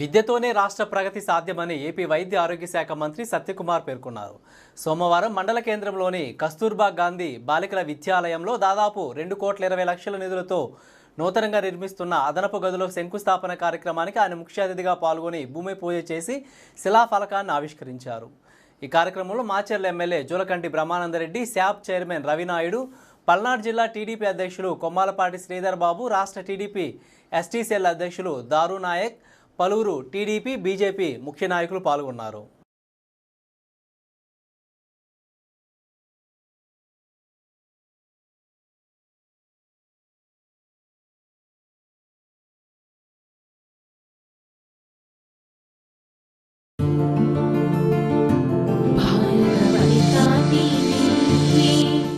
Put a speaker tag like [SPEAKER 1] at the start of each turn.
[SPEAKER 1] విద్యతోనే రాష్ట్ర ప్రగతి సాధ్యమని ఏపీ వైద్య ఆరోగ్య శాఖ మంత్రి సత్యకుమార్ పేర్కొన్నారు సోమవారం మండల కేంద్రంలోని కస్తూర్బా గాంధీ బాలికల విద్యాలయంలో దాదాపు రెండు కోట్ల ఇరవై లక్షల నిధులతో నూతనంగా నిర్మిస్తున్న అదనపు గదుల శంకుస్థాపన కార్యక్రమానికి ఆయన ముఖ్య అతిథిగా పాల్గొని భూమి పూజ చేసి శిలాఫలకాన్ని ఆవిష్కరించారు ఈ కార్యక్రమంలో Macherla MLA Julakanti Brahmananda Reddy SAAP chairman Ravi Naidu Palnadu జిల్లా టీడీపీ అధ్యక్షులు కొమ్మాలపాటి శ్రీధర్ బాబు రాష్ట్ర టీడీపీ ఎస్టీసీఎల్ అధ్యక్షులు దారు నాయక్ పలువురు టీడీపీ బీజేపీ ముఖ్య నాయకులు పాల్గొన్నారు